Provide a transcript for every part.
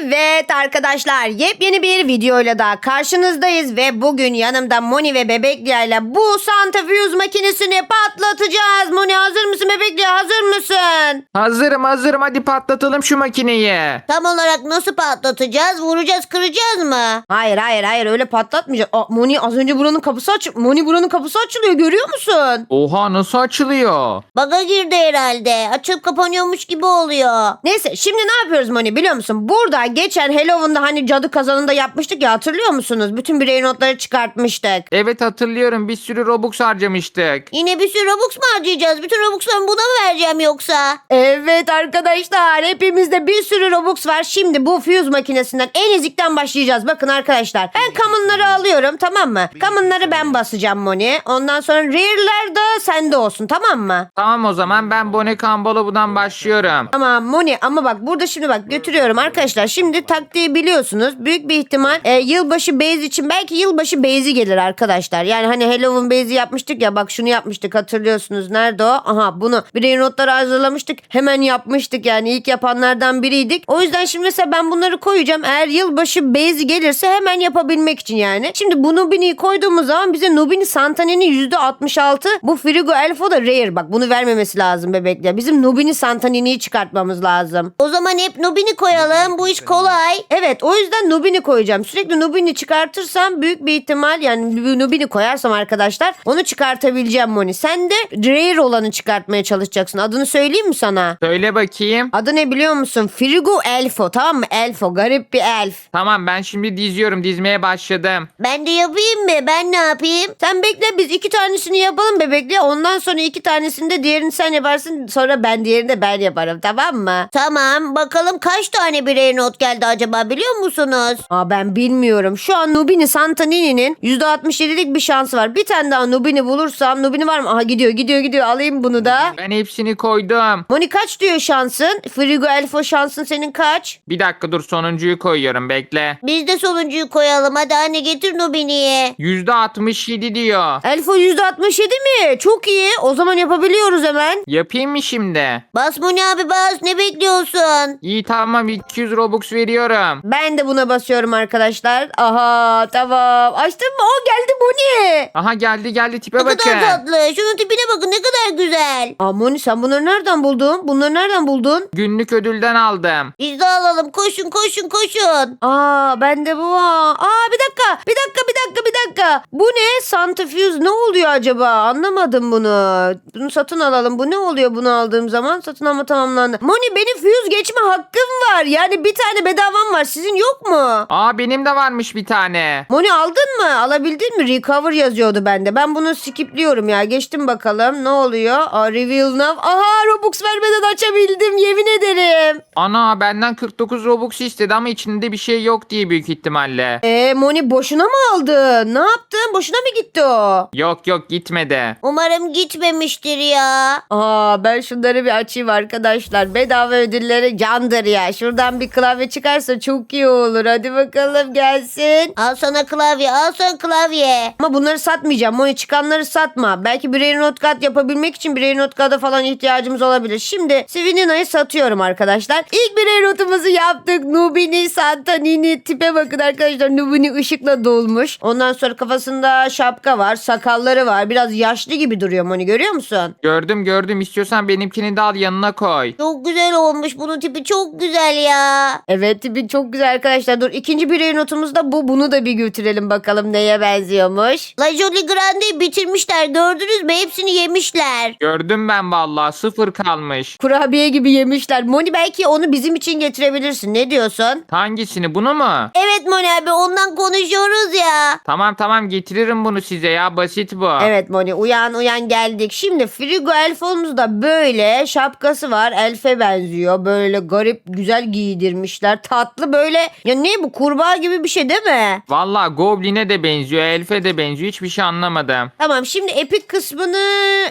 Evet arkadaşlar yepyeni bir videoyla daha karşınızdayız ve bugün yanımda Moni ve Bebekliya ile bu Santafiuz makinesini patlatacağız. Moni hazır mısın Bebekliya hazır mısın? Hazırım hazırım hadi patlatalım şu makineyi. Tam olarak nasıl patlatacağız? Vuracağız, kıracağız mı? Hayır hayır hayır öyle patlatmayacağız. Aa, Moni az önce buranın kapısı aç Moni buranın kapısı açılıyor görüyor musun? Oha nasıl açılıyor? Baga girdi herhalde. Açıp kapanıyormuş gibi oluyor. Neyse şimdi ne yapıyoruz Moni biliyor musun? Burada geçen Halloween'da hani cadı kazanında yapmıştık ya hatırlıyor musunuz? Bütün birey notları çıkartmıştık. Evet hatırlıyorum bir sürü Robux harcamıştık. Yine bir sürü Robux mu harcayacağız? Bütün Robux'larımı buna mı vereceğim yoksa? Evet arkadaşlar hepimizde bir sürü Robux var. Şimdi bu fuse makinesinden en ezikten başlayacağız. Bakın arkadaşlar ben common'ları alıyorum tamam mı? Common'ları ben basacağım Moni. Ondan sonra rare'ler da sende olsun tamam mı? Tamam o zaman ben Bone Kambalobu'dan başlıyorum. Ama Moni ama bak burada şimdi bak götürüyorum arkadaşlar. Şimdi taktiği biliyorsunuz. Büyük bir ihtimal e, yılbaşı base için belki yılbaşı base'i gelir arkadaşlar. Yani hani Halloween base'i yapmıştık ya bak şunu yapmıştık hatırlıyorsunuz. Nerede o? Aha bunu birey notları hazırlamıştık. Hemen yapmıştık yani ilk yapanlardan biriydik. O yüzden şimdi mesela ben bunları koyacağım. Eğer yılbaşı base'i gelirse hemen yapabilmek için yani. Şimdi bu Nubini'yi koyduğumuz zaman bize Nubini Santanini %66 bu Frigo Elfo da rare. Bak bunu vermemesi lazım bebekler. Bizim Nubini Santanini'yi çıkartmamız lazım. O zaman hep Nubini koyalım. Bu iş kolay. Evet o yüzden Nubini koyacağım. Sürekli Nubini çıkartırsam büyük bir ihtimal yani Nubini koyarsam arkadaşlar onu çıkartabileceğim Moni. Sen de rare olanı çıkartmaya çalışacaksın. Adını söyleyeyim mi sana? Söyle bakayım. Adı ne biliyor musun? Frigo Elfo tamam mı? Elfo garip bir elf. Tamam ben şimdi diziyorum dizmeye başladım. Ben de yapayım mı? Ben ne yapayım? Sen bekle biz iki tanesini yapalım bebekle. Ondan sonra iki tanesini de diğerini sen yaparsın. Sonra ben diğerini de ben yaparım tamam mı? Tamam. Bakalım kaç tane birey not geldi acaba biliyor musunuz? Aa ben bilmiyorum. Şu an Nubini Santanini'nin %67'lik bir şansı var. Bir tane daha Nubini bulursam. Nubini var mı? Aha gidiyor gidiyor gidiyor. Alayım bunu da. Ben hepsini koydum. Moni kaç diyor şansın? Frigo Elfo şansın senin kaç? Bir dakika dur sonuncuyu koyuyorum bekle. Biz de sonuncuyu koyalım. Hadi anne getir Nubini'yi. %67 diyor. Elfo %67 mi? Çok iyi. O zaman yapabiliyoruz hemen. Yapayım mı şimdi? Bas Moni abi bas. Ne bekliyorsun? İyi tamam 200 Robux veriyorum. Ben de buna basıyorum arkadaşlar. Aha tamam. Açtın mı? O geldi Moni. Aha geldi geldi tipe Ne bakın. kadar tatlı. Şunun tipine bakın ne kadar güzel. Aa Moni sen bunları nereden buldun? Bunları nereden buldun? Günlük ödülden aldım. Biz de alalım. Koşun koşun koşun. Aa bende bu var. Aa bir dakika. Bir dakika bir dakika bir dakika. Bu ne? Santrifüz ne oluyor acaba? Anlamadım bunu. Bunu satın alalım. Bu ne oluyor bunu aldığım zaman? Satın alma tamamlandı. Moni benim füz geçme hakkım var. Yani bir tane bedavam var. Sizin yok mu? Aa benim de varmış bir tane. Moni aldın mı? Alabildin mi? Recover yazıyordu bende. Ben bunu skipliyorum ya. Geçtim bakalım. Ne oluyor? Aa, reveal now. Aha Robux vermeden açabildim. Yemin ederim. Ana benden 49 Robux istedi ama içinde bir şey yok diye büyük ihtimalle. Ee, Moni boşuna mı aldın? Ne yaptın? Boşuna mı gitti o? Yok yok gitmedi. Umarım gitmemiştir ya. Aa ben şunları bir açayım arkadaşlar. Bedava ödülleri candır ya. Şuradan bir klavye çıkarsa çok iyi olur. Hadi bakalım gelsin. Al sana klavye al sana klavye. Ama bunları satmayacağım. Moni çıkanları satma. Belki birey notkat yapabilmek için birey notkada falan ihtiyacımız olabilir. Şimdi Svinina'yı satıyorum arkadaşlar. İlk birey notumuzu yaptık. Nubini, Santanini tipe bakın arkadaşlar. Nubini ışıkla dolmuş. Ondan sonra kafasında şapka var. Sakalları var. Biraz yaşlı gibi duruyor Moni görüyor musun? Gördüm gördüm istiyorsan benimkini de al yanına koy. Çok güzel olmuş. Bunun tipi çok güzel ya. Evet tipi çok güzel arkadaşlar. Dur ikinci birey notumuz da bu. Bunu da bir götürelim bakalım neye benziyormuş. La Jolie Grande'yi bitirmişler. Gördünüz mü? Hepsini yemişler. Gördüm ben vallahi sıfır kalmış. Kurabiye gibi yemişler. Moni belki onu bizim için getirebilirsin. Ne diyorsun? Hangisini bunu mu? Evet Moni abi ondan konuşuyoruz ya. Tamam tamam getiririm bunu size ya basit bu. Evet Moni uyan uyan geldik. Şimdi Frigo Elf'omuz da böyle şapkası var. Elf'e benziyor. Böyle garip güzel giydirmişler. Tatlı böyle. Ya ne bu kurbağa gibi bir şey değil mi? Vallahi Goblin'e de benziyor, Elf'e de benziyor. Hiçbir şey anlamadım. Tamam şimdi Epic kısmını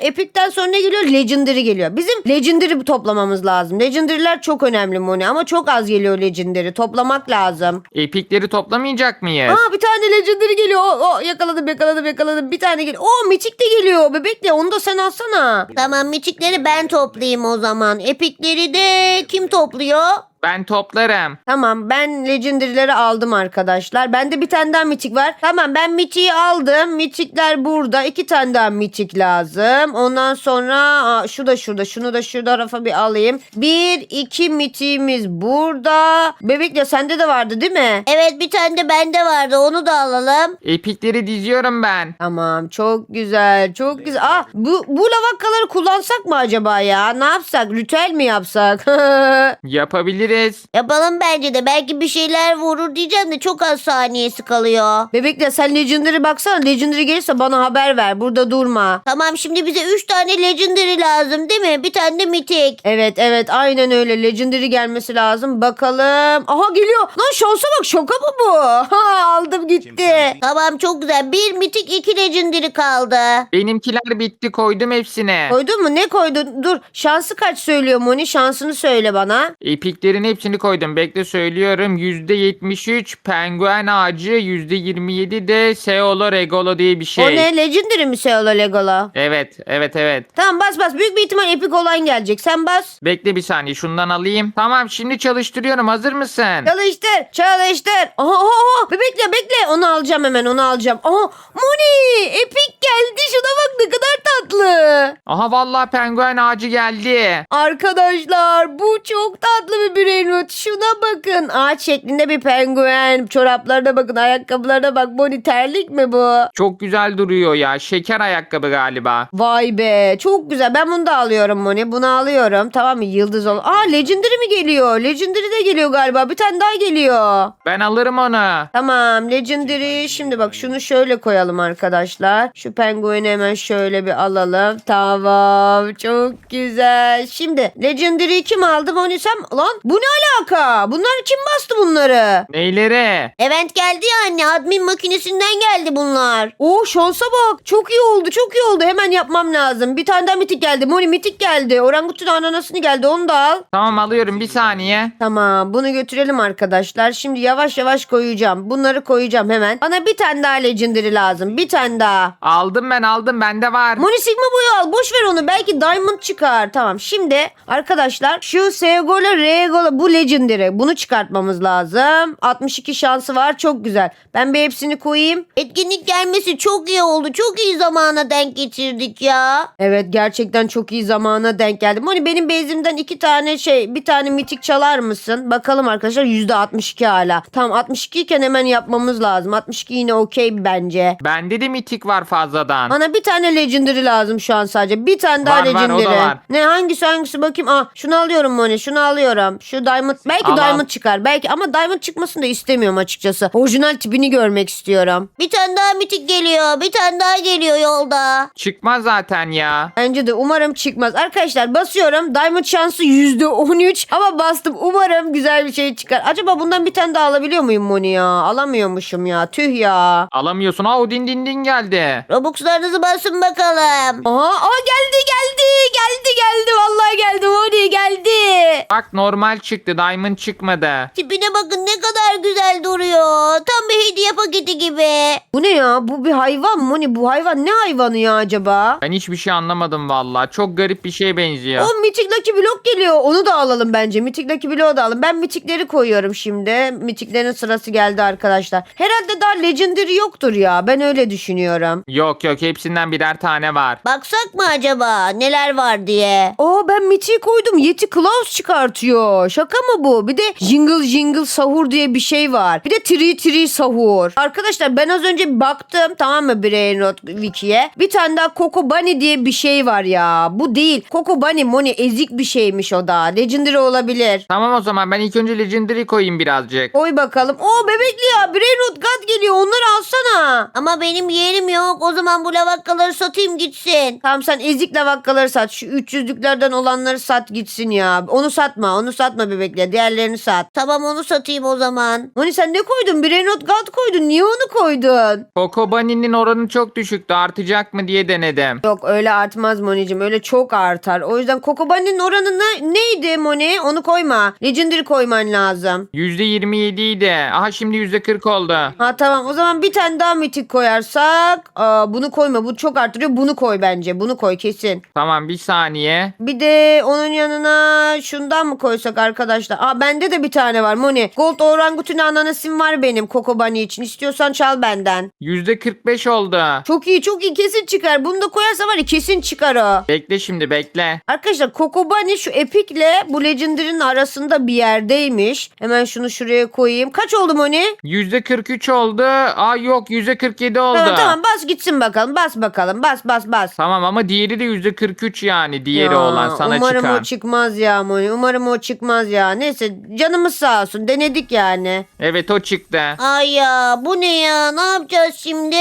Epic'ten sonra ne geliyor? Legendary geliyor. Bizim Legendary toplamamız lazım. Legendary'ler çok önemli Moni ama çok az geliyor Legendary. Toplamak lazım. Epikleri toplamayacak mıyız? Aa bir tane Legendary geliyor. O, o, yakaladım yakaladım yakaladım. Bir tane geliyor. Oo Mythic de geliyor. Bebekle onu da sen alsana. Tamam miçikleri ben toplayayım o zaman. Epikleri de kim topluyor? Ben toplarım. Tamam ben legendary'leri aldım arkadaşlar. Bende bir tane daha mitik var. Tamam ben mitiği aldım. Mitikler burada. İki tane daha mitik lazım. Ondan sonra aa, şu da şurada. Şunu da şu tarafa bir alayım. Bir iki mitiğimiz burada. Bebekle sende de vardı değil mi? Evet bir tane de bende vardı onu da alalım. Epikleri diziyorum ben. Tamam çok güzel çok güzel. Aa, bu, bu lavakkaları kullansak mı acaba ya? Ne yapsak? Ritüel mi yapsak? Yapabiliriz. Yapalım bence de belki bir şeyler vurur diyeceğim de çok az saniyesi kalıyor. Bebekle sen Legendary baksana. Legendary gelirse bana haber ver. Burada durma. Tamam şimdi bize 3 tane legendary lazım değil mi? Bir tane de mitik. Evet evet aynen öyle. Legendary gelmesi lazım. Bakalım. Aha geliyor. Lan şansa bak şaka mı bu? Ha, aldım gitti. Tamam çok güzel. Bir mitik iki legendary kaldı. Benimkiler bitti koydum hepsine. Koydun mu? Ne koydun? Dur. Şansı kaç söylüyor Moni? Şansını söyle bana. Epiklerin hepsini koydum. Bekle söylüyorum. %73 penguen ağacı, %27 de Seolo Regolo diye bir şey. O ne? Legendary mi Seola Legola? Evet, evet, evet. Tamam bas bas. Büyük bir ihtimal epik olan gelecek. Sen bas. Bekle bir saniye şundan alayım. Tamam şimdi çalıştırıyorum. Hazır mısın? Çalıştır. Çalıştır. Aha, aha, aha. Bekle bekle. Onu alacağım hemen. Onu alacağım. Aha. Moni. Epik geldi. Şuna bak ne kadar tatlı. Aha vallahi penguen ağacı geldi. Arkadaşlar bu çok tatlı bir brainrot. Şuna bakın. Ağaç şeklinde bir penguen. Çoraplarına bakın. Ayakkabılarına bak. Moni terlik mi bu? Çok güzel duruyor ya. Şeker ayakkabı galiba. Vay be. Çok güzel. Ben bunu da alıyorum Moni. Bunu alıyorum. Tamam mı? Yıldız ol. Aa Legendary mi geliyor? Legendary de geliyor galiba. Bir tane daha geliyor. Ben alırım onu. Tamam Legendary şimdi bak şunu şöyle koyalım arkadaşlar. Şu pengueni hemen şöyle bir alalım. Tamam çok güzel. Şimdi Legendary'i kim aldı? Onu sen lan bu ne alaka? Bunlar kim bastı bunları? Neyleri? Event geldi ya anne admin makinesinden geldi bunlar. Oo şansa bak. Çok iyi oldu çok iyi oldu. Hemen yapmam lazım. Bir tane daha mitik geldi. Moni mitik geldi. Orangutan ananasını geldi. Onu da al. Tamam alıyorum bir saniye. Tamam bunu götürelim arkadaşlar. Şimdi yavaş yavaş koyacağım. Bunları koyacağım hemen. Bana bir tane daha Legendary lazım. Bir tane daha. Aldım ben aldım bende var. Moni Sigma boyu al. Boş ver onu. Belki Diamond çıkar. Tamam. Şimdi arkadaşlar şu Segola Regola bu Legendary. Bunu çıkartmamız lazım. 62 şansı var. Çok güzel. Ben bir hepsini koyayım. Etkinlik gelmesi çok iyi oldu. Çok iyi zamana denk getirdik ya. Evet gerçekten çok iyi zamana denk geldi. Moni benim bezimden iki tane şey bir tane mitik çalar mısın? Bakalım arkadaşlar %62 hala. Tamam 62 iken hemen yapmamız lazım. 62 yine okey bence. Bende de mitik var fazladan. Bana bir tane legendary lazım şu an sadece. Bir tane daha Var, var, o da legendary. var. Ne hangisi hangisi bakayım. Ah şunu alıyorum Moni. Şunu alıyorum. Şu diamond belki al. diamond çıkar. Belki ama diamond çıkmasını da istemiyorum açıkçası. Orijinal tipini görmek istiyorum. Bir tane daha mitik geliyor. Bir tane daha geliyor yolda. Çıkmaz zaten ya. Bence de umarım çıkmaz. Arkadaşlar basıyorum. Diamond şansı %13 ama bastım. Umarım güzel bir şey çıkar. Acaba bundan bir tane daha alabiliyor muyum Moni ya? Alamıyormuşum ya. Tüh ya. Alamıyorsun. Aa o din din din geldi. Robuxlarınızı basın bakalım. Aha, aa geldi geldi. Geldi geldi. Vallahi geldi Moni geldi. Bak normal çıktı. Diamond çıkmadı. Tipine bakın ne kadar güzel duruyor. Tam bir hediye paketi gibi. Bu ne ya? Bu bir hayvan mı? Moni bu hayvan ne hayvanı ya acaba? Ben hiçbir şey anlamadım valla. Çok garip bir şeye benziyor. O Mythic Lucky Block geliyor. Onu da alalım bence. Mythic Lucky Block'u da alalım. Ben Mythic'leri koyuyorum şimdi. Mythic'lerin sırası geldi arkadaşlar. Herhalde daha Legendary yoktur ya. Ben öyle düşünüyorum. Yok yok hepsinden birer tane var. Baksak mı acaba neler var diye. Aa ben Mythic'i koydum. Yeti Claus çıkartıyor. Şaka mı bu? Bir de Jingle Jingle Sahur diye bir şey var. Bir de Tri Tri Sahur. Arkadaşlar ben az önce baktım tamam mı Brainrot Wiki'ye. Bir tane daha Coco Bunny diye bir şey var ya. Bu değil. Coco Bunny Moni ezik bir şeymiş o da. Legendary olabilir. Tamam o zaman ben ilk önce Legendary koyayım birazcık. Koy bakalım. Oo bebekli ya. Brainrot God geliyor. Onları alsana. Ama benim yerim yok. O zaman bu lavakkaları satayım gitsin. Tamam sen ezik lavakkaları sat. Şu 300'lüklerden olanları sat gitsin ya. Onu satma. Onu satma bebekle. Diğerlerini sat. Tamam onu satayım o zaman. Moni sen ne koydun? Brain Rot God koydun. Niye onu koydun? Coco Bunny'nin oranı çok düşüktü. Artacak mı diye denedim. Yok öyle artmaz Moni'cim. Öyle çok artar. O yüzden Kokobani'nin oranı ne, neydi Moni? Onu koyma. Legendary koyman lazım. %27 idi. Aha şimdi %40 oldu. Ha tamam o zaman bir tane daha mitik koyarsak. Aa, bunu koyma bu çok arttırıyor. Bunu koy bence. Bunu koy kesin. Tamam bir saniye. Bir de onun yanına şundan mı koysak arkadaşlar? Aa bende de bir tane var Moni. Gold orangutan ananasim var benim Kokobani için. İstiyorsan çal benden. %45 oldu. Çok iyi çok iyi kesin çıkar. Bunu da koyarsa var ya kesin çıkar o. Bekle şimdi bekle. Arkadaşlar Kokobani şu Epic'le bu Legendary'nin arasında bir yerdeymiş. Hemen şunu şuraya koyayım. Kaç oldu Moni? %43 oldu. Aa yok %47 oldu. Tamam tamam bas gitsin bakalım. Bas bakalım. Bas bas bas. Tamam ama diğeri de %43 yani. Diğeri Ya, olan sana umarım çıkan. o çıkmaz ya Moni. Umarım o çıkmaz ya. Neyse canımız sağ olsun. Denedik yani. evet o çıktı. Ay ya bu ne ya ne yapacağız şimdi?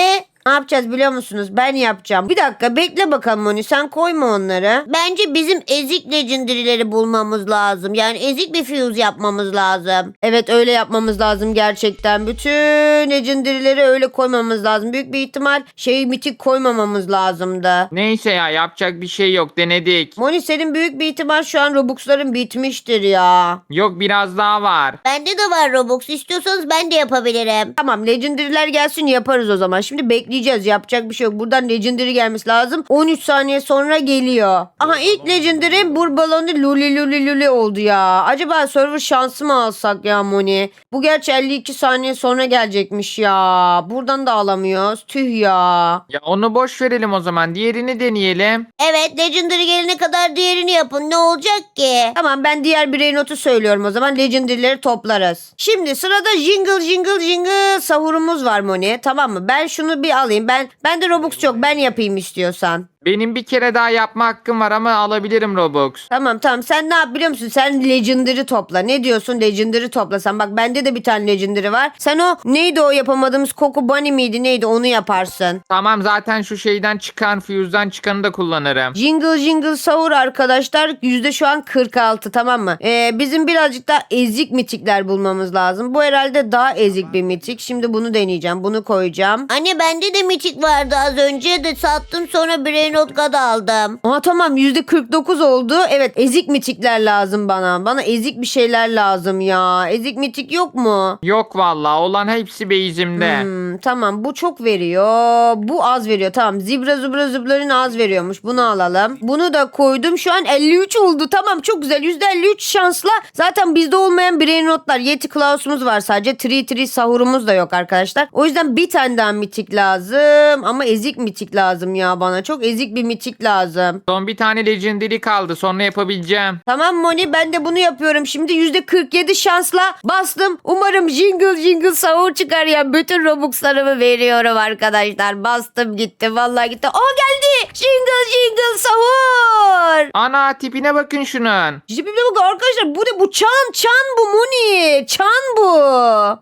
Ne yapacağız biliyor musunuz? Ben yapacağım. Bir dakika bekle bakalım Moni. Sen koyma onları. Bence bizim ezik legendary'leri bulmamız lazım. Yani ezik bir fuse yapmamız lazım. Evet öyle yapmamız lazım gerçekten. Bütün legendary'leri öyle koymamız lazım. Büyük bir ihtimal şey mitik koymamamız lazımdı. Neyse ya yapacak bir şey yok. Denedik. Moni senin büyük bir ihtimal şu an Robux'ların bitmiştir ya. Yok biraz daha var. Bende de var Robux. İstiyorsanız ben de yapabilirim. Tamam legendary'ler gelsin yaparız o zaman. Şimdi bekleyeceğiz yapacak bir şey yok. Buradan legendary gelmesi lazım. 13 saniye sonra geliyor. Aha ilk legendary burbalonu luli luli luli oldu ya. Acaba server şansı mı alsak ya Moni? Bu gerçi 52 saniye sonra gelecekmiş ya. Buradan da alamıyoruz. Tüh ya. Ya onu boş verelim o zaman. Diğerini deneyelim. Evet legendary gelene kadar diğerini yapın. Ne olacak ki? Tamam ben diğer birey notu söylüyorum o zaman. Legendary'leri toplarız. Şimdi sırada jingle jingle jingle sahurumuz var Moni. Tamam mı? Ben şunu bir alayım. Ben ben de Robux çok. Ben yapayım istiyorsan. Benim bir kere daha yapma hakkım var ama alabilirim Robux. Tamam tamam sen ne yap biliyor musun? Sen Legendary topla. Ne diyorsun Legendary toplasan? Bak bende de bir tane Legendary var. Sen o neydi o yapamadığımız Coco Bunny miydi neydi onu yaparsın. Tamam zaten şu şeyden çıkan fuse'dan çıkanı da kullanırım. Jingle jingle sahur arkadaşlar yüzde şu an 46 tamam mı? Ee, bizim birazcık daha ezik mitikler bulmamız lazım. Bu herhalde daha ezik bir mitik. Şimdi bunu deneyeceğim. Bunu koyacağım. Anne bende de mitik vardı az önce de sattım sonra Brain Rot God aldım. Aa tamam yüzde 49 oldu. Evet ezik mitikler lazım bana. Bana ezik bir şeyler lazım ya. Ezik mitik yok mu? Yok vallahi olan hepsi beyzimde. Hmm, tamam bu çok veriyor. Bu az veriyor. Tamam zibra zubra zubların az veriyormuş. Bunu alalım. Bunu da koydum. Şu an 53 oldu. Tamam çok güzel. %53 şansla. Zaten bizde olmayan brain rotlar. Yeti Klaus'umuz var sadece. Tri tri sahurumuz da yok arkadaşlar. O yüzden bir tane daha mitik lazım. Ama ezik mitik lazım ya bana. Çok ezik bir mitik lazım. Son bir tane legendary kaldı. Sonra yapabileceğim. Tamam Moni ben de bunu yapıyorum. Şimdi %47 şansla bastım. Umarım jingle jingle sahur çıkar ya. Bütün Robux'larımı veriyorum arkadaşlar. Bastım gitti. Vallahi gitti. Aa geldi. Jingle jingle sahur. Ana tipine bakın şunun. Şimdi bak arkadaşlar bu ne? Bu çan. Çan bu Moni. Çan bu.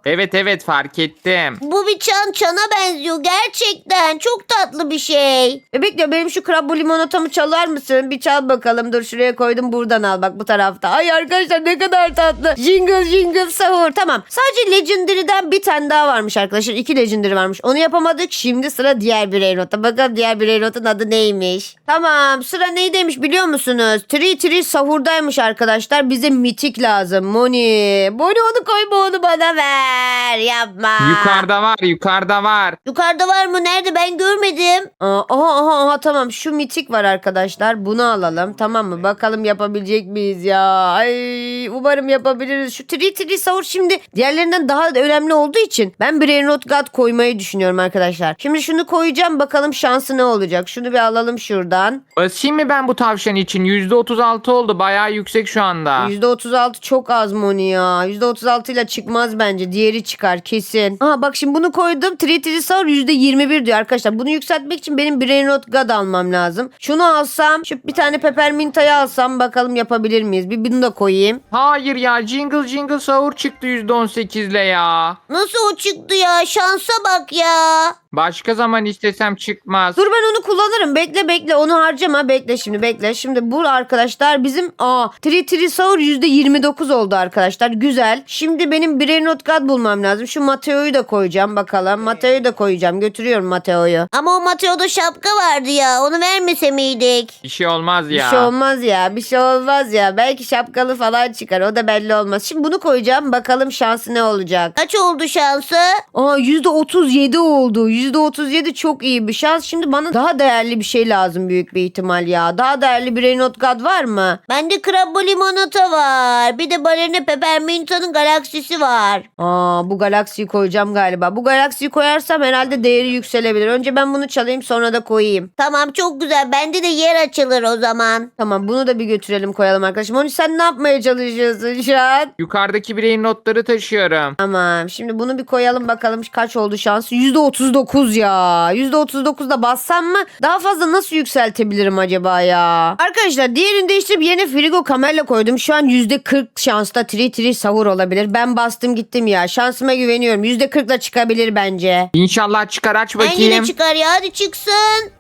Evet evet fark ettim. Bu bir çan çana benziyor gerçekten. Çok tatlı bir şey. E bekle benim şu krab bu limonatamı çalar mısın? Bir çal bakalım. Dur şuraya koydum. Buradan al bak bu tarafta. Ay arkadaşlar ne kadar tatlı. Jingle jingle sahur. Tamam. Sadece Legendary'den bir tane daha varmış arkadaşlar. İki Legendary varmış. Onu yapamadık. Şimdi sıra diğer birey nota. Bakalım diğer birey notun adı neymiş? Tamam. Sıra neydeymiş biliyor musunuz? Tri tri sahurdaymış arkadaşlar. Bize mitik lazım. Moni. Moni onu koyma onu bana ver. Yapma. Yukarıda var yukarıda var. Yukarıda var mı? Nerede? Ben görmedim. Aa, Aha aha aha tamam şu mitik var arkadaşlar. Bunu alalım. Tamam mı? Bakalım yapabilecek miyiz ya? Ay umarım yapabiliriz. Şu tri tri sahur şimdi diğerlerinden daha da önemli olduğu için ben Brain Rot God koymayı düşünüyorum arkadaşlar. Şimdi şunu koyacağım. Bakalım şansı ne olacak? Şunu bir alalım şuradan. Basayım mı ben bu tavşan için? %36 oldu. Bayağı yüksek şu anda. %36 çok az Moni ya. %36 ile çıkmaz bence. Diğeri çıkar kesin. Aha bak şimdi bunu koydum. Tri tri sahur %21 diyor arkadaşlar. Bunu yükseltmek için benim Brain Rot God almam lazım şunu alsam şu bir tane pepperminta'yı alsam bakalım yapabilir miyiz bir bunu da koyayım Hayır ya jingle jingle sahur çıktı %18 ile ya. Nasıl o çıktı ya? Şansa bak ya. Başka zaman istesem çıkmaz. Dur ben onu kullanırım. Bekle bekle onu harcama. Bekle şimdi bekle. Şimdi bu arkadaşlar bizim aa Tri Tri Saur %29 oldu arkadaşlar. Güzel. Şimdi benim Brain Not God bulmam lazım. Şu Mateo'yu da koyacağım bakalım. Mateo'yu da koyacağım. Götürüyorum Mateo'yu. Ama o Mateo'da şapka vardı ya. Onu vermese miydik? Bir şey olmaz Bir ya. şey olmaz ya. Bir şey olmaz ya. Belki şapkalı falan çıkar. O da belli olmaz. Şimdi bunu koyacağım. Bakalım şansı ne olacak. Kaç oldu şansı? Aa %37 oldu. %37 çok iyi bir şans. Şimdi bana daha değerli bir şey lazım büyük bir ihtimal ya. Daha değerli bir Renault God var mı? Bende krabbo limonata var. Bir de balerina pepperminta'nın galaksisi var. Aa bu galaksiyi koyacağım galiba. Bu galaksiyi koyarsam herhalde değeri yükselebilir. Önce ben bunu çalayım sonra da koyayım. Tamam çok güzel. Bende de yer açılır o zaman. Tamam bunu da bir götürelim koyalım arkadaşım. Onu sen ne yapmaya çalışıyorsun şu an? Yukarıdaki bireyin notları taşıyorum. Tamam şimdi bunu bir koyalım bakalım kaç oldu şansı. %39 ya. %39'da bassam mı daha fazla nasıl yükseltebilirim acaba ya? Arkadaşlar diğerini değiştirip yerine frigo kamerla koydum. Şu an %40 şansla tri tri sahur olabilir. Ben bastım gittim ya. Şansıma güveniyorum. %40'la çıkabilir bence. İnşallah çıkar aç Ben yine bakayım. çıkar ya hadi çıksın.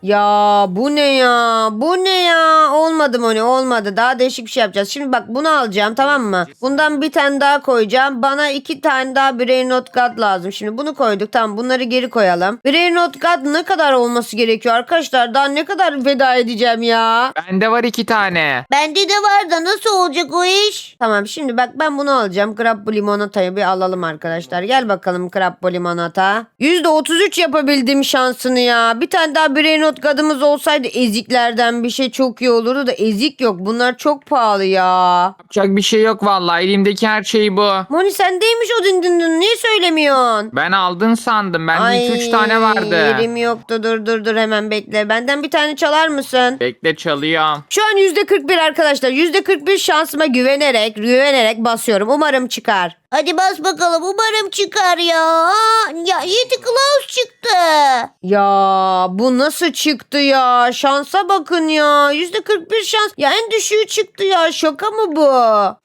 Ya bu ne ya? Bu ne ya? Olmadı mı ne? Olmadı. Daha değişik bir şey yapacağız. Şimdi bak bunu alacağım tamam mı? Bundan bir tane daha koyacağım. Bana iki tane daha Brain Not God lazım. Şimdi bunu koyduk. Tamam bunları geri koyalım. Brain Not God ne kadar olması gerekiyor arkadaşlar? Daha ne kadar veda edeceğim ya? Bende var iki tane. Bende de var da nasıl olacak o iş? Tamam şimdi bak ben bunu alacağım. Krabbo limonatayı bir alalım arkadaşlar. Gel bakalım Krabbo limonata. %33 yapabildim şansını ya. Bir tane daha Brain Not God'ımız olsaydı eziklerden bir şey çok iyi olurdu da ezik yok. Bunlar çok pahalı ya. Yapacak bir şey yok vallahi. Elimdeki her şey bu. Moni sendeymiş o din din din. Niye söylemiyorsun? Ben aldın sandım. Bende 2-3 tane vardı. Yerim yoktu. Dur dur dur hemen bekle. Benden bir tane çalar mısın? Bekle çalıyorum. Şu an %41 arkadaşlar. %41 şansıma güvenerek, güvenerek basıyorum. Umarım çıkar. Hadi bas bakalım umarım çıkar ya. Ya Yeti Klaus çıktı. Ya bu nasıl çıktı ya? Şansa bakın ya. %41 şans. Ya en düşüğü çıktı ya. Şaka mı bu?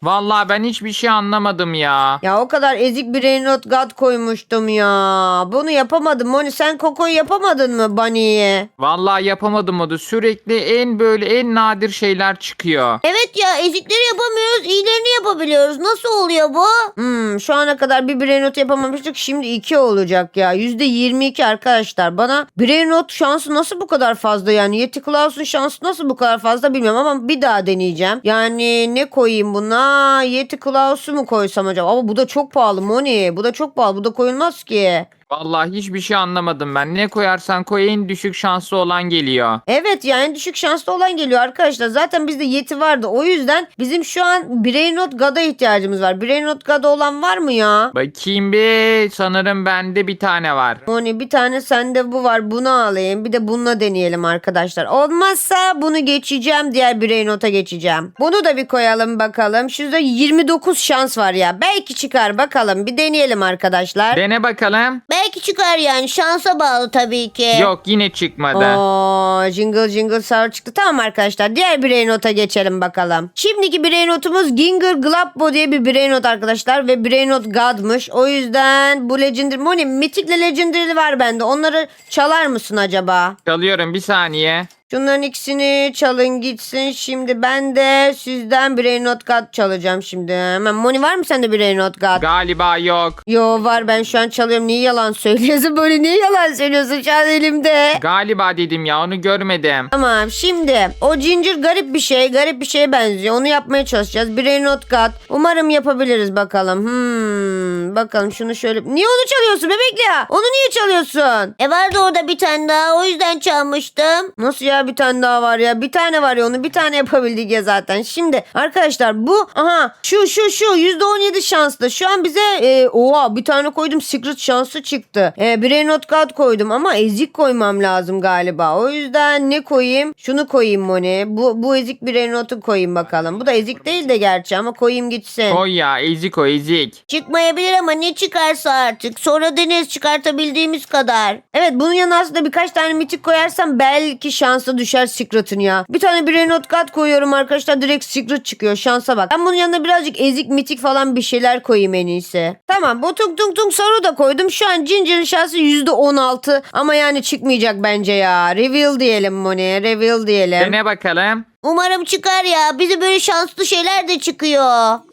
Vallahi ben hiçbir şey anlamadım ya. Ya o kadar ezik bir Reynot God koymuştum ya. Bunu yapamadım. Moni sen Koko'yu yapamadın mı Bunny'ye? Vallahi yapamadım o da. Sürekli en böyle en nadir şeyler çıkıyor. Evet ya ezikleri yapamıyoruz iyilerini yapabiliyoruz. Nasıl oluyor bu? Hmm, şu ana kadar bir brain not yapamamıştık. Şimdi iki olacak ya. %22 arkadaşlar. Bana brain not şansı nasıl bu kadar fazla yani? Yeti Klaus'un şansı nasıl bu kadar fazla bilmiyorum ama bir daha deneyeceğim. Yani ne koyayım buna? Yeti Klaus'u mu koysam acaba? Ama bu da çok pahalı Moni. Bu da çok pahalı. Bu da koyulmaz ki. Vallahi hiçbir şey anlamadım ben. Ne koyarsan koy en düşük şanslı olan geliyor. Evet yani düşük şanslı olan geliyor arkadaşlar. Zaten bizde yeti vardı. O yüzden bizim şu an Brain Not God'a ihtiyacımız var. Brain Not God olan var mı ya? Bakayım bir sanırım bende bir tane var. Moni bir tane sende bu var bunu alayım bir de bununla deneyelim arkadaşlar. Olmazsa bunu geçeceğim diğer birey nota geçeceğim. Bunu da bir koyalım bakalım. Şurada 29 şans var ya belki çıkar bakalım bir deneyelim arkadaşlar. Dene bakalım. Belki çıkar yani şansa bağlı tabii ki. Yok yine çıkmadı. Oo, jingle jingle sour çıktı. Tamam arkadaşlar diğer birey nota geçelim bakalım. Şimdiki birey notumuz Ginger Glapbo diye bir birey not arkadaşlar ve birey not God'mış. O yüzden bu Legendary Moni Mythic'le Legendary var bende. Onları çalar mısın acaba? Çalıyorum bir saniye. Şunların ikisini çalın gitsin. Şimdi ben de sizden Brain Not God çalacağım şimdi. Hemen Moni var mı sende Brain Not God? Galiba yok. Yo var ben şu an çalıyorum. Niye yalan söylüyorsun böyle? Niye yalan söylüyorsun şu an elimde? Galiba dedim ya onu görmedim. Tamam şimdi o Ginger garip bir şey. Garip bir şeye benziyor. Onu yapmaya çalışacağız. Brain Not God. Umarım yapabiliriz bakalım. Hmm, bakalım şunu şöyle. Niye onu çalıyorsun bebekli ya? Onu niye çalıyorsun? E vardı orada bir tane daha o yüzden çalmıştım. Nasıl ya bir tane daha var ya. Bir tane var ya onu bir tane yapabildik ya zaten. Şimdi arkadaşlar bu aha şu şu şu %17 şanslı. Şu an bize e, oha bir tane koydum secret şansı çıktı. E, Brain Not God koydum ama ezik koymam lazım galiba. O yüzden ne koyayım? Şunu koyayım Moni. Bu, bu ezik Brain Not'u koyayım bakalım. Bu da ezik değil de gerçi ama koyayım gitsin. Koy ya ezik o ezik. Çıkmayabilir ama ne çıkarsa artık. Sonra deniz çıkartabildiğimiz kadar. Evet bunun yanına aslında birkaç tane mitik koyarsam belki şanslı şansı düşer Secret'ın ya. Bir tane birey not kat koyuyorum arkadaşlar direkt Secret çıkıyor şansa bak. Ben bunun yanına birazcık ezik mitik falan bir şeyler koyayım en iyisi. Tamam bu tung tung tung soru da koydum. Şu an Ginger'ın şansı %16 ama yani çıkmayacak bence ya. Reveal diyelim Moni reveal diyelim. Dene bakalım. Umarım çıkar ya. Bize böyle şanslı şeyler de çıkıyor.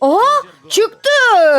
Aha çıktı.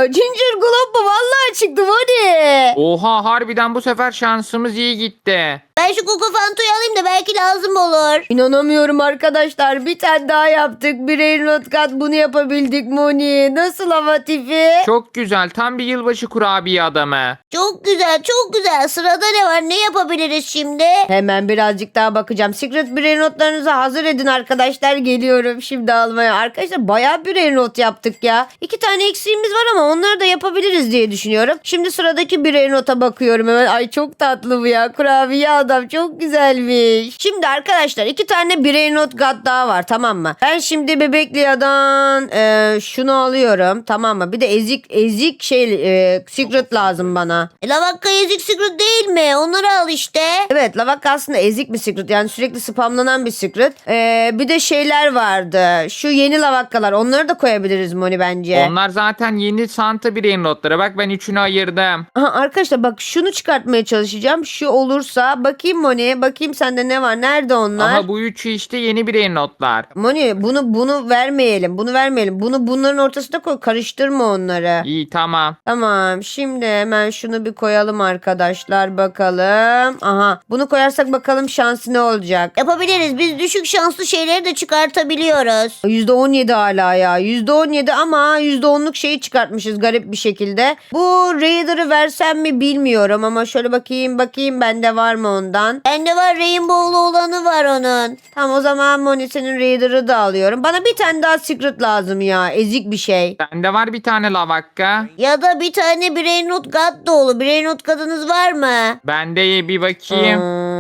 Ginger Globe vallahi çıktı Moni. Oha harbiden bu sefer şansımız iyi gitti. Ben şu Coco Fanta'yı alayım da belki lazım olur. İnanamıyorum arkadaşlar. Bir tane daha yaptık. Birey not kat bunu yapabildik Moni. Nasıl hava tipi? Çok güzel tam bir yılbaşı kurabiye adamı. Çok güzel çok güzel. Sırada ne var? Ne yapabiliriz şimdi? Hemen birazcık daha bakacağım. Secret birey notlarınızı hazır edin arkadaşlar. Geliyorum şimdi almaya. Arkadaşlar bayağı birey not yaptık ya. İki tane eksiğimiz var ama onları da yapabiliriz diye düşünüyorum. Şimdi sıradaki birey nota bakıyorum hemen. Ay çok tatlı bu ya. Kurabiye adam çok güzelmiş. Şimdi arkadaşlar iki tane birey not gat daha var tamam mı? Ben şimdi Bebeklia'dan e, şunu alıyorum tamam mı? Bir de ezik ezik şey e, secret lazım bana. E, Lavakka ezik secret değil mi? Onları al işte. Evet lavak aslında ezik bir secret yani sürekli spamlanan bir secret. Ee, bir de şeyler vardı. Şu yeni lavakkalar onları da koyabiliriz Moni bence. Onlar zaten yeni Santa bireyin notları. Bak ben üçünü ayırdım. Aha, arkadaşlar bak şunu çıkartmaya çalışacağım. Şu olursa bakayım Moni bakayım sende ne var nerede onlar? Ama bu üçü işte yeni bireyin notlar. Moni bunu bunu vermeyelim bunu vermeyelim. Bunu bunların ortasına koy karıştırma onları. İyi tamam. Tamam şimdi hemen şunu bir koyalım arkadaşlar bakalım. Aha bunu koyarsak bakalım şansı ne olacak. Yapabiliriz. Biz düşük şanslı şeyleri de çıkartabiliyoruz. %17 hala ya. %17 ama %10'luk şeyi çıkartmışız garip bir şekilde. Bu Raider'ı versem mi bilmiyorum ama şöyle bakayım bakayım bende var mı ondan. Bende var rainbow'lu olanı var onun. Tamam o zaman Moni senin Raider'ı da alıyorum. Bana bir tane daha secret lazım ya. Ezik bir şey. Bende var bir tane lavakka. Ya da bir tane Brain Not God dolu. Brain Not God'ınız var mı? Bende bir bakayım. Hmm,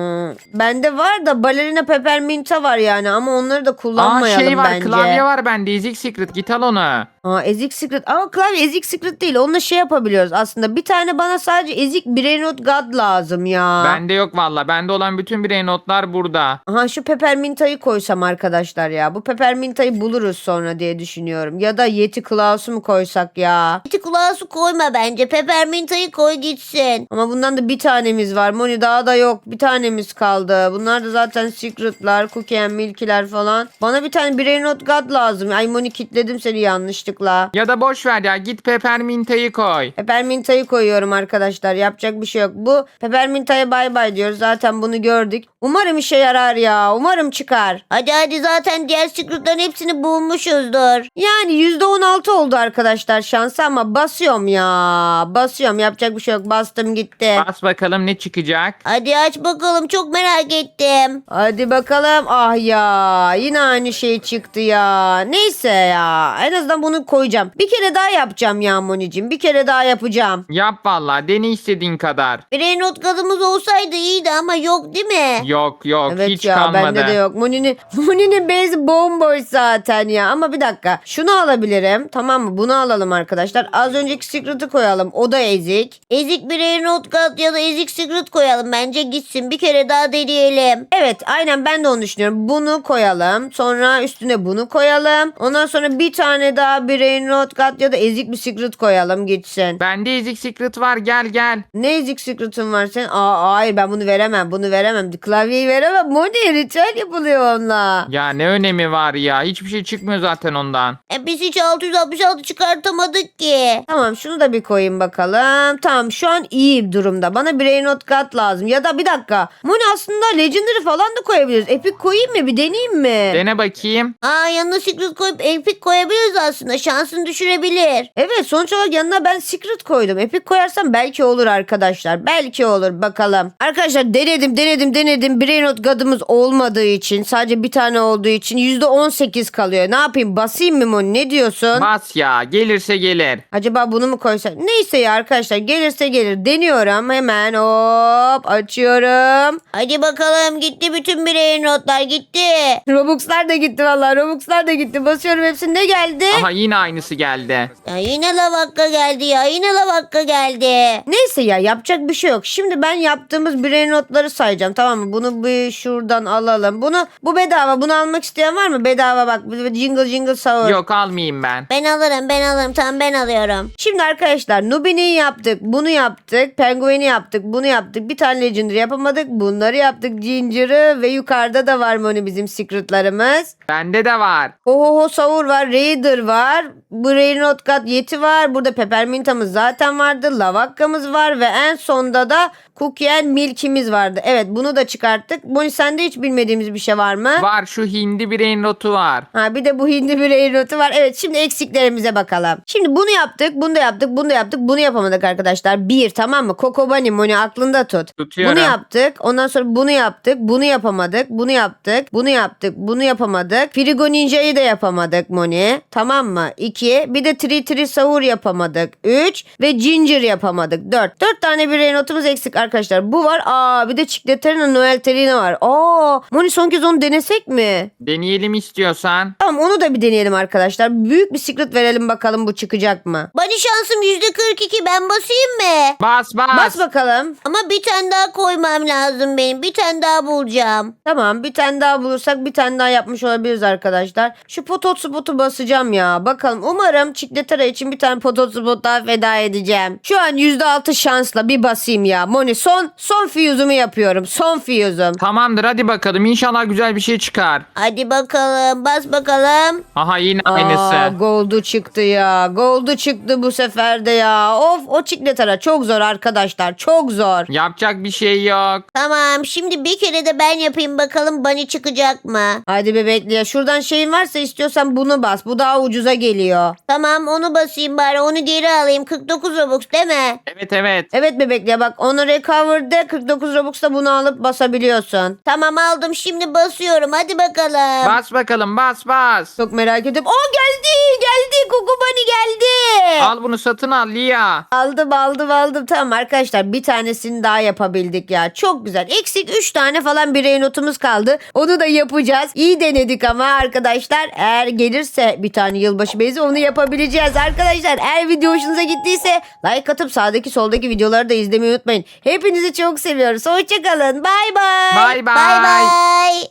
bende var da balerina pepperminta var yani ama onları da Aa kullanmayalım şey var bence. klavye var bende Ezik Secret git al onu. Aa, ezik secret. Ama klavye ezik secret değil. Onunla şey yapabiliyoruz aslında. Bir tane bana sadece ezik Brain Not God lazım ya. Bende yok valla. Bende olan bütün birey notlar burada. Aha şu pepperminta'yı koysam arkadaşlar ya. Bu pepperminta'yı buluruz sonra diye düşünüyorum. Ya da Yeti Klaus'u mu koysak ya? Eti kulağı su koyma bence. Pepperminta'yı koy gitsin. Ama bundan da bir tanemiz var. Moni daha da yok. Bir tanemiz kaldı. Bunlar da zaten secretlar, cookie and milk'ler falan. Bana bir tane Brain Not God lazım. Ay Moni kitledim seni yanlışlıkla. Ya da boş ver ya git pepperminta'yı koy. Pepperminta'yı koyuyorum arkadaşlar. Yapacak bir şey yok. Bu Pepperminta'ya bay bay diyoruz. Zaten bunu gördük. Umarım işe yarar ya. Umarım çıkar. Hadi hadi zaten diğer secretların hepsini bulmuşuzdur. Yani %16 oldu arkadaşlar şansı ama basıyorum ya. Basıyorum. Yapacak bir şey yok. Bastım gitti. Bas bakalım ne çıkacak. Hadi aç bakalım çok merak ettim. Hadi bakalım. Ah ya. Yine aynı şey çıktı ya. Neyse ya. En azından bunu koyacağım. Bir kere daha yapacağım ya Moni'cim. Bir kere daha yapacağım. Yap valla dene istediğin kadar. Brain Not God'ımız olsaydı iyiydi ama yok değil mi? Yok yok Evet hiç ya kalmadı. bende de yok. Moni'nin Moni'nin bezi bomboş zaten ya. Ama bir dakika. Şunu alabilirim. Tamam mı? Bunu alalım arkadaşlar. Az önceki secret'ı koyalım. O da ezik. Ezik Brain Not God ya da ezik secret koyalım bence gitsin. Bir kere daha deneyelim. Evet aynen ben de onu düşünüyorum. Bunu koyalım. Sonra üstüne bunu koyalım. Ondan sonra bir tane daha Brain Rot Cut ya da ezik bir secret koyalım gitsin. Bende Ezik Secret var gel gel. Ne ezik secret'ın var senin? Aa, hayır ben bunu veremem. Bunu veremem. Klavyeyi veremem. Moni ritüel yapılıyor onunla. Ya ne önemi var ya hiçbir şey çıkmıyor zaten ondan. E biz hiç 666 çıkartamadık ki. Tamam şunu da bir koyayım bakalım. Tamam şu an iyi durumda. Bana Brain Rot Cut lazım. Ya da bir dakika. Moni aslında Legendary falan da koyabiliriz. Epic koyayım mı? Bir deneyeyim mi? Dene bakayım. Aa yanına secret koyup epic koyabiliriz aslında. Şansını düşürebilir. Evet sonuç olarak yanına ben secret koydum. Epic koyarsam belki olur arkadaşlar. Belki olur bakalım. Arkadaşlar denedim denedim denedim. Brain Rot God'ımız olmadığı için sadece bir tane olduğu için %18 kalıyor. Ne yapayım basayım mı Moni ne diyorsun? Bas ya gelirse gelir. Acaba bunu mu koysak? Neyse ya arkadaşlar gelirse gelir. Deniyorum hemen hop açıyorum. Hadi bakalım gitti bütün Brain Notlar gitti. Robux'lar da gitti vallahi Robux'lar da gitti. Basıyorum hepsine ne geldi? Aha yine aynısı geldi. Ya yine lavakka geldi ya. Yine lavakka geldi. Neyse ya yapacak bir şey yok. Şimdi ben yaptığımız birey notları sayacağım tamam mı? Bunu bir şuradan alalım. Bunu bu bedava. Bunu almak isteyen var mı? Bedava bak. Jingle jingle sahur. Yok almayayım ben. Ben alırım ben alırım. Tamam ben alıyorum. Şimdi arkadaşlar Nubine'yi yaptık. Bunu yaptık. Penguen'i yaptık. Bunu yaptık. Bir tane Legendary yapamadık. Bunları yaptık. Ginger'ı ve yukarıda da var Moni bizim secretlarımız. Bende de var. Ohoho Savur var. Raider var. Brain Notkat Yeti var. Burada Pepperminta'mız zaten vardı. Lavakkamız var ve en sonda da Cookie and Milk'imiz vardı. Evet bunu da çıkarttık. Moni sende hiç bilmediğimiz bir şey var mı? Var şu hindi bireyin notu var. Ha bir de bu hindi birey notu var. Evet şimdi eksiklerimize bakalım. Şimdi bunu yaptık, bunu da yaptık, bunu da yaptık. Bunu yapamadık arkadaşlar. Bir tamam mı? Bunny Moni aklında tut. Tutuyorum. Bunu yaptık. Ondan sonra bunu yaptık. Bunu yapamadık. Bunu yaptık. Bunu yaptık. Bunu yapamadık. Frigo Ninja'yı da yapamadık Moni. Tamam mı? İki. Bir de Tri Tri Sahur yapamadık. Üç. Ve Ginger yapamadık. Dört. Dört tane birey notumuz eksik arkadaşlar. Bu var. Aa bir de Chicleterina Noel Terina var. Aa Moni son kez onu denesek mi? Deneyelim istiyorsan. Tamam onu da bir deneyelim arkadaşlar. Büyük bir secret verelim bakalım bu çıkacak mı? Bani şansım yüzde 42 ben basayım mı? Bas bas. Bas bakalım. Ama bir tane daha koymam lazım benim. Bir tane daha bulacağım. Tamam bir tane daha bulursak bir tane daha yapmış olabiliriz arkadaşlar. Şu potot spotu basacağım ya. Bakalım umarım Çikletara için bir tane potot spot daha feda edeceğim. Şu an %6 şansla bir basayım ya. Moni son son fuse'umu yapıyorum. Son fuse'um. Tamamdır hadi bakalım inşallah güzel bir şey çıkar. Hadi bakalım bas bakalım. Aha yine Aa, aynısı. Gold'u çıktı ya. Gold'u çıktı bu sefer de ya. Of o Çikletara çok zor arkadaşlar. Çok zor. Yapacak bir şey yok. Tamam şimdi bir kere de ben yapayım bakalım Bani çıkacak mı? Hadi bebekli ya. Şuradan şeyin varsa istiyorsan bunu bas. Bu daha ucuza geliyor. Tamam onu basayım bari onu geri alayım. 49 Robux değil mi? Evet evet. Evet bebekli ya bak onu recover'de 49 Robux'ta bunu alıp basabiliyorsun. Tamam aldım şimdi basıyorum hadi bakalım. Bas bakalım bas bas. Çok merak ediyorum. Aa geldi geldi Kukubani geldi. Al bunu satın al Lia. Aldım aldım aldım. Tamam arkadaşlar bir tanesini daha yapabildik ya. Çok güzel. Eksik 3 tane falan birey notumuz kaldı. Onu da yapacağız. İyi denedik ama arkadaşlar. Eğer gelirse bir tane yılbaşı bezi onu yapabileceğiz. Arkadaşlar eğer video hoşunuza gittiyse like atıp sağdaki soldaki videoları da izlemeyi unutmayın. Hepinizi çok seviyoruz. Hoşçakalın. Bay bay. Bay bay. Bay bay.